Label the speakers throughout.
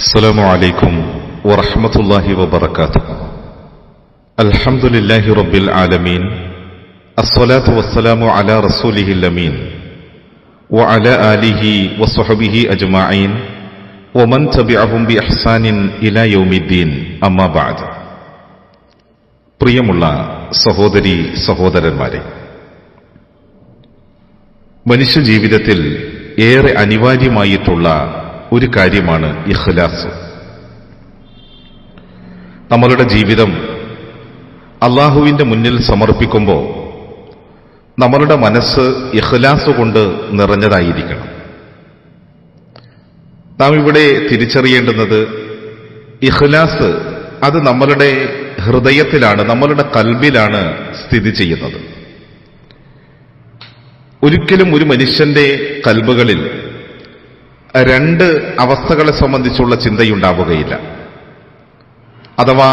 Speaker 1: السلام عليكم ورحمة الله وبركاته الحمد لله رب العالمين الصلاة والسلام على رسوله الأمين وعلى آله وصحبه أجمعين ومن تبعهم بإحسان إلى يوم الدين أما بعد പ്രിയമുള്ള സഹോദരി സഹോദരന്മാരെ മനുഷ്യജീവിതത്തിൽ ഏറെ അനിവാര്യമായിട്ടുള്ള ഒരു കാര്യമാണ് ഇഖ്ലാസ്. നമ്മളുടെ ജീവിതം അള്ളാഹുവിന്റെ മുന്നിൽ സമർപ്പിക്കുമ്പോൾ നമ്മളുടെ മനസ്സ് ഇഖ്ലാസ് കൊണ്ട് നിറഞ്ഞതായിരിക്കണം. നാം ഇവിടെ തിരിച്ചറിയേണ്ടുന്നത് ഇഖ്ലാസ് അത് നമ്മളുടെ ഹൃദയത്തിലാണ് നമ്മളുടെ കൽബിലാണ് സ്ഥിതി ചെയ്യുന്നത്. ഒരിക്കലും ഒരു മനുഷ്യന്റെ കൽബുകളിൽ രണ്ട് അവസ്ഥകളെ സംബന്ധിച്ചുള്ള ചിന്തയുണ്ടാവുകയില്ല. അഥവാ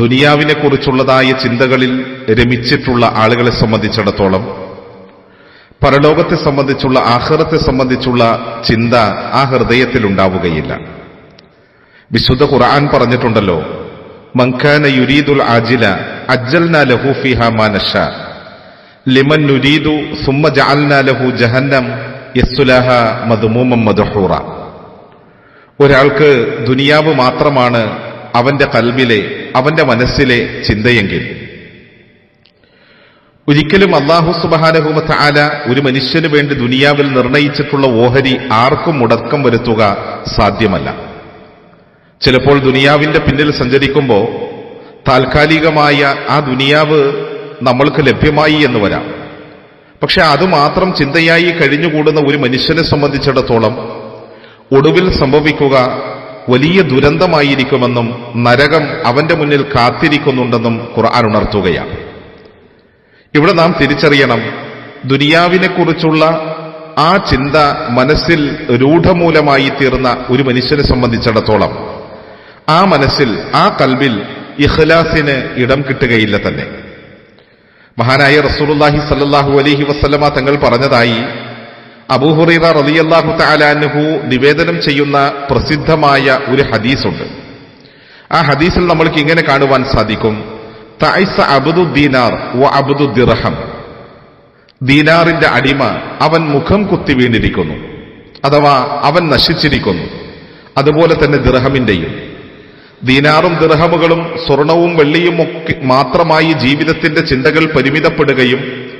Speaker 1: ദുനിയാവിനെ കുറിച്ചുള്ളതായ ചിന്തകളിൽ രമിച്ചിട്ടുള്ള ആളുകളെ സംബന്ധിച്ചിടത്തോളം പരലോകത്തെ സംബന്ധിച്ചുള്ള ആഹ്റത്തെ സംബന്ധിച്ചുള്ള ചിന്ത ആ ഹൃദയത്തിൽ ഉണ്ടാവുകയില്ല. വിശുദ്ധ ഖുർആൻ പറഞ്ഞിട്ടുണ്ടല്ലോ മങ്കാന യുരീദുൽ ആജില അജ്ജൽന ലഹു ഫിഹ മാനഷ ലിമൻ നുരീദു സുമ്മ ജഅൽന ലഹു ജഹന്നം യസ്സുലഹ മധുമൂമം മധുഹൂറ. ഒരാൾക്ക് ദുനിയാവ് മാത്രമാണ് അവന്റെ കൽബിലെ അവന്റെ മനസ്സിലെ ചിന്തയെങ്കിൽ. ഒരിക്കലും അള്ളാഹു സുബാനഹുമത്ത് ആല ഒരു മനുഷ്യന് വേണ്ടി ദുനിയാവിൽ നിർണയിച്ചിട്ടുള്ള ഓഹരി ആർക്കും മുടക്കം വരുത്തുക സാധ്യമല്ല. ചിലപ്പോൾ ദുനിയാവിന്റെ പിന്നിൽ സഞ്ചരിക്കുമ്പോൾ താൽക്കാലികമായ ആ ദുനിയാവ് നമ്മൾക്ക് ലഭ്യമായി എന്ന് വരാം. പക്ഷെ അതുമാത്രം ചിന്തയായി കഴിഞ്ഞുകൂടുന്ന ഒരു മനുഷ്യനെ സംബന്ധിച്ചിടത്തോളം ഒടുവിൽ സംഭവിക്കുക വലിയ ദുരന്തമായിരിക്കുമെന്നും നരകം അവന്റെ മുന്നിൽ കാത്തിരിക്കുന്നുണ്ടെന്നും ഖുർആൻ ഉണർത്തുകയാണ്. ഇവിടെ നാം തിരിച്ചറിയണം ദുനിയാവിനെക്കുറിച്ചുള്ള ആ ചിന്ത മനസ്സിൽ രൂഢമൂലമായി തീർന്ന ഒരു മനുഷ്യനെ സംബന്ധിച്ചിടത്തോളം ആ മനസ്സിൽ ആ കൽബിൽ ഇഖ്ലാസിന് ഇടം കിട്ടുകയില്ല തന്നെ. മഹാനായ റസൂലുല്ലാഹി സല്ലാഹു അലഹി വസ്ലമ തങ്ങൾ പറഞ്ഞതായി അബൂഹുറൈറ റളിയല്ലാഹു താലാൻഹു നിവേദനം ചെയ്യുന്ന പ്രസിദ്ധമായ ഒരു ഹദീസുണ്ട്. ആ ഹദീസിൽ നമ്മൾക്ക് ഇങ്ങനെ കാണുവാൻ സാധിക്കും. തൈസ അബുദു ദീനാർ വ അബുദു ദിറഹം ദീനാറിന്റെ അടിമ അവൻ മുഖം കുത്തി വീണിരിക്കുന്നു. അഥവാ അവൻ നശിച്ചിരിക്കുന്നു. അതുപോലെ തന്നെ ദിർഹമിന്റെയും. ദീനാറും ദിർഹമുകളും സ്വർണവും വെള്ളിയും ഒക്കെ മാത്രമായി ജീവിതത്തിന്റെ ചിന്തകൾ പരിമിതപ്പെടുകയും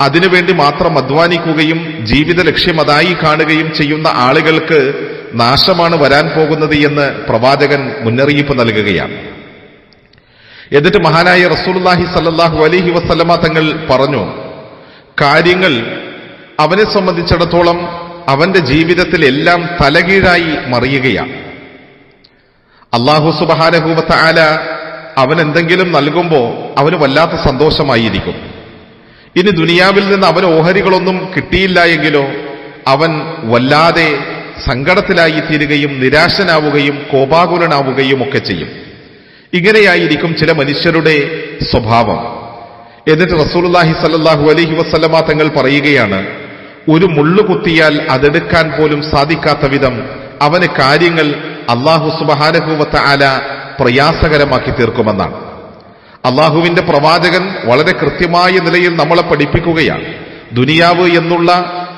Speaker 1: അതിനുവേണ്ടി മാത്രം അധ്വാനിക്കുകയും ജീവിത ലക്ഷ്യം അതായി കാണുകയും ചെയ്യുന്ന ആളുകൾക്ക് നാശമാണ് വരാൻ പോകുന്നത് എന്ന് പ്രവാചകൻ മുന്നറിയിപ്പ് നൽകുകയാണ്. എന്നിട്ട് മഹാനായ റസൂലുള്ളാഹി സല്ലല്ലാഹു അലൈഹി വസല്ലമ തങ്ങൾ പറഞ്ഞു കാര്യങ്ങൾ അവനെ സംബന്ധിച്ചിടത്തോളം അവന്റെ ജീവിതത്തിൽ എല്ലാം തലകീഴായി മറിയുകയാണ്. അള്ളാഹു സുബഹാനഹൂമത്ത് ആല അവൻ എന്തെങ്കിലും നൽകുമ്പോൾ അവന് വല്ലാത്ത സന്തോഷമായിരിക്കും. ഇനി ദുനിയാവിൽ നിന്ന് അവന് ഓഹരികളൊന്നും കിട്ടിയില്ല എങ്കിലോ അവൻ വല്ലാതെ സങ്കടത്തിലായി തീരുകയും നിരാശനാവുകയും കോപാകുലനാവുകയും ഒക്കെ ചെയ്യും. ഇങ്ങനെയായിരിക്കും ചില മനുഷ്യരുടെ സ്വഭാവം. എന്നിട്ട് റസൂലുള്ളാഹി സല്ലാഹു അലഹി വസ്ലമ തങ്ങൾ പറയുകയാണ് ഒരു മുള്ളു കുത്തിയാൽ അതെടുക്കാൻ പോലും സാധിക്കാത്ത വിധം അവന് കാര്യങ്ങൾ അള്ളാഹു സുബഹാനഹൂവത്ത ആല പ്രയാസകരമാക്കി തീർക്കുമെന്നാണ്. അള്ളാഹുവിന്റെ പ്രവാചകൻ വളരെ കൃത്യമായ നിലയിൽ നമ്മളെ പഠിപ്പിക്കുകയാണ്. ദുനിയാവ് എന്നുള്ള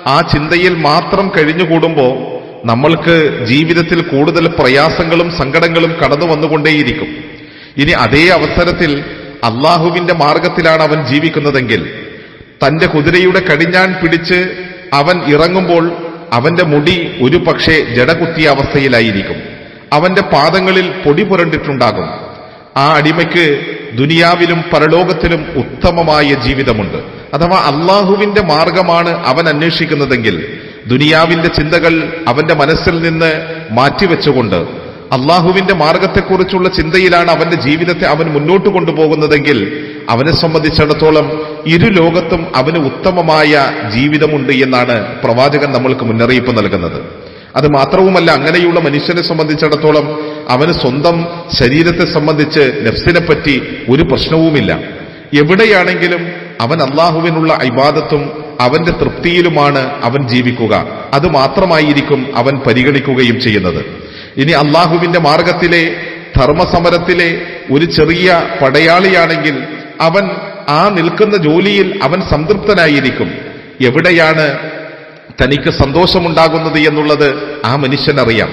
Speaker 1: ആ ചിന്തയിൽ മാത്രം കഴിഞ്ഞുകൂടുമ്പോൾ നമ്മൾക്ക് ജീവിതത്തിൽ കൂടുതൽ പ്രയാസങ്ങളും സങ്കടങ്ങളും കടന്നു വന്നുകൊണ്ടേയിരിക്കും. ഇനി അതേ അവസരത്തിൽ അള്ളാഹുവിന്റെ മാർഗത്തിലാണ് അവൻ ജീവിക്കുന്നതെങ്കിൽ തന്റെ കുതിരയുടെ കടിഞ്ഞാൻ പിടിച്ച് അവൻ ഇറങ്ങുമ്പോൾ അവന്റെ മുടി ഒരു പക്ഷേ ജടകുത്തിയ അവസ്ഥയിലായിരിക്കും. അവന്റെ പാദങ്ങളിൽ പൊടി പുരണ്ടിട്ടുണ്ടാകും. ആ അടിമയ്ക്ക് ദുനിയാവിലും പരലോകത്തിലും ഉത്തമമായ ജീവിതമുണ്ട്. അഥവാ അള്ളാഹുവിന്റെ മാർഗമാണ് അവൻ അന്വേഷിക്കുന്നതെങ്കിൽ ദുനിയാവിന്റെ ചിന്തകൾ അവന്റെ മനസ്സിൽ നിന്ന് മാറ്റിവെച്ചുകൊണ്ട് അള്ളാഹുവിന്റെ മാർഗത്തെക്കുറിച്ചുള്ള ചിന്തയിലാണ് അവന്റെ ജീവിതത്തെ അവൻ മുന്നോട്ട് കൊണ്ടുപോകുന്നതെങ്കിൽ അവനെ സംബന്ധിച്ചിടത്തോളം ഇരു ലോകത്തും അവന് ഉത്തമമായ ജീവിതമുണ്ട് എന്നാണ് പ്രവാചകൻ നമ്മൾക്ക് മുന്നറിയിപ്പ് നൽകുന്നത്. അത് മാത്രവുമല്ല അങ്ങനെയുള്ള മനുഷ്യനെ സംബന്ധിച്ചിടത്തോളം അവന് സ്വന്തം ശരീരത്തെ സംബന്ധിച്ച് നെഫ്സിനെ പറ്റി ഒരു പ്രശ്നവുമില്ല. എവിടെയാണെങ്കിലും അവൻ അള്ളാഹുവിനുള്ള ഇബാദത്തും അവന്റെ തൃപ്തിയിലുമാണ് അവൻ ജീവിക്കുക. അത് മാത്രമായിരിക്കും അവൻ പരിഗണിക്കുകയും ചെയ്യുന്നത്. ഇനി അള്ളാഹുവിന്റെ മാർഗത്തിലെ ധർമ്മസമരത്തിലെ ഒരു ചെറിയ പടയാളിയാണെങ്കിൽ അവൻ ആ നിൽക്കുന്ന ജോലിയിൽ അവൻ സംതൃപ്തനായിരിക്കും. എവിടെയാണ് തനിക്ക് സന്തോഷമുണ്ടാകുന്നത് എന്നുള്ളത് ആ മനുഷ്യനറിയാം.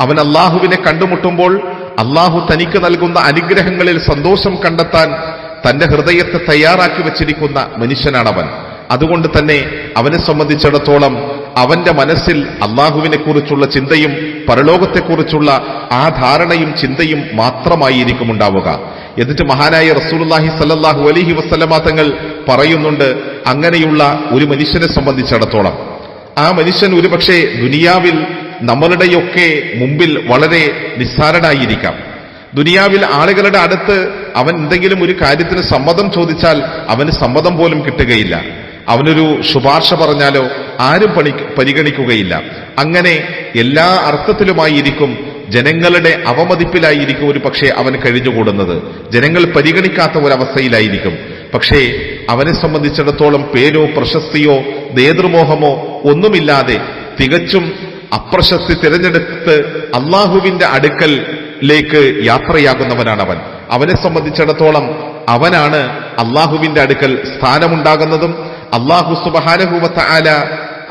Speaker 1: അവൻ അള്ളാഹുവിനെ കണ്ടുമുട്ടുമ്പോൾ അള്ളാഹു തനിക്ക് നൽകുന്ന അനുഗ്രഹങ്ങളിൽ സന്തോഷം കണ്ടെത്താൻ തന്റെ ഹൃദയത്തെ തയ്യാറാക്കി വച്ചിരിക്കുന്ന മനുഷ്യനാണവൻ. അതുകൊണ്ട് തന്നെ അവനെ സംബന്ധിച്ചിടത്തോളം അവന്റെ മനസ്സിൽ അള്ളാഹുവിനെ കുറിച്ചുള്ള ചിന്തയും പരലോകത്തെക്കുറിച്ചുള്ള ആ ധാരണയും ചിന്തയും മാത്രമായിരിക്കും ഉണ്ടാവുക. എന്നിട്ട് മഹാനായ റസൂലുള്ളാഹി സല്ലല്ലാഹു അലൈഹി വസല്ലമ തങ്ങൾ പറയുന്നുണ്ട് അങ്ങനെയുള്ള ഒരു മനുഷ്യനെ സംബന്ധിച്ചിടത്തോളം. ആ മനുഷ്യൻ ഒരുപക്ഷെ ദുനിയാവിൽ നമ്മളുടെയൊക്കെ മുമ്പിൽ വളരെ നിസ്സാരനായിരിക്കാം. ദുനിയാവിൽ ആളുകളുടെ അടുത്ത് അവൻ എന്തെങ്കിലും ഒരു കാര്യത്തിന് സമ്മതം ചോദിച്ചാൽ അവന് സമ്മതം പോലും കിട്ടുകയില്ല. അവനൊരു ശുപാർശ പറഞ്ഞാലോ ആരും പണി പരിഗണിക്കുകയില്ല. അങ്ങനെ എല്ലാ അർത്ഥത്തിലുമായിരിക്കും ജനങ്ങളുടെ അവമതിപ്പിലായിരിക്കും ഒരു പക്ഷേ അവൻ കഴിഞ്ഞുകൂടുന്നത്. ജനങ്ങൾ പരിഗണിക്കാത്ത ഒരവസ്ഥയിലായിരിക്കും. പക്ഷേ അവനെ സംബന്ധിച്ചിടത്തോളം പേരോ പ്രശസ്തിയോ നേതൃമോഹമോ ഒന്നുമില്ലാതെ തികച്ചും അപ്രശസ്തി തിരഞ്ഞെടുത്ത് അള്ളാഹുവിന്റെ അടുക്കലേക്ക് യാത്രയാകുന്നവനാണ് അവൻ അവനെ സംബന്ധിച്ചിടത്തോളം അവനാണ് അള്ളാഹുവിന്റെ അടുക്കൽ സ്ഥാനമുണ്ടാകുന്നതും അള്ളാഹു സുബഹാനഹുവത്ത ആല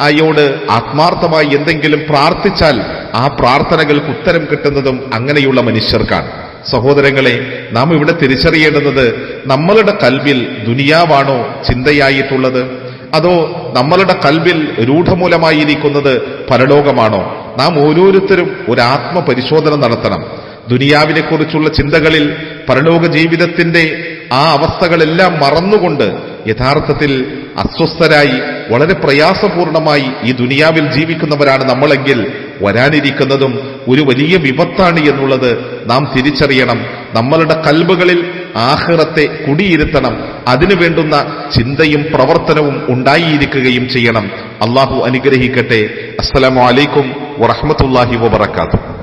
Speaker 1: അയോട് ആത്മാർത്ഥമായി എന്തെങ്കിലും പ്രാർത്ഥിച്ചാൽ ആ പ്രാർത്ഥനകൾക്ക് ഉത്തരം കിട്ടുന്നതും അങ്ങനെയുള്ള മനുഷ്യർക്കാണ്. സഹോദരങ്ങളെ നാം ഇവിടെ തിരിച്ചറിയേണ്ടത് നമ്മളുടെ കൽവിൽ ദുനിയാവാണോ ചിന്തയായിട്ടുള്ളത്? അതോ നമ്മളുടെ കൽവിൽ രൂഢമൂലമായിരിക്കുന്നത് പരലോകമാണോ? നാം ഓരോരുത്തരും ഒരു ആത്മപരിശോധന നടത്തണം. ദുനിയാവിനെ കുറിച്ചുള്ള ചിന്തകളിൽ പരലോക ജീവിതത്തിന്റെ ആ അവസ്ഥകളെല്ലാം മറന്നുകൊണ്ട് യഥാർത്ഥത്തിൽ അസ്വസ്ഥരായി വളരെ പ്രയാസപൂർണമായി ഈ ദുനിയാവിൽ ജീവിക്കുന്നവരാണ് നമ്മളെങ്കിൽ വരാനിരിക്കുന്നതും ഒരു വലിയ വിപത്താണ് എന്നുള്ളത് നാം തിരിച്ചറിയണം. നമ്മളുടെ കൽബുകളിൽ ആഹ്റത്തെ കുടിയിരുത്തണം. അതിനു വേണ്ടുന്ന ചിന്തയും പ്രവർത്തനവും ഉണ്ടായിരിക്കുകയും ചെയ്യണം. അള്ളാഹു അനുഗ്രഹിക്കട്ടെ. അസ്സലാമലൈക്കും വറഹമത്തല്ലാഹി വബർക്കാത്തു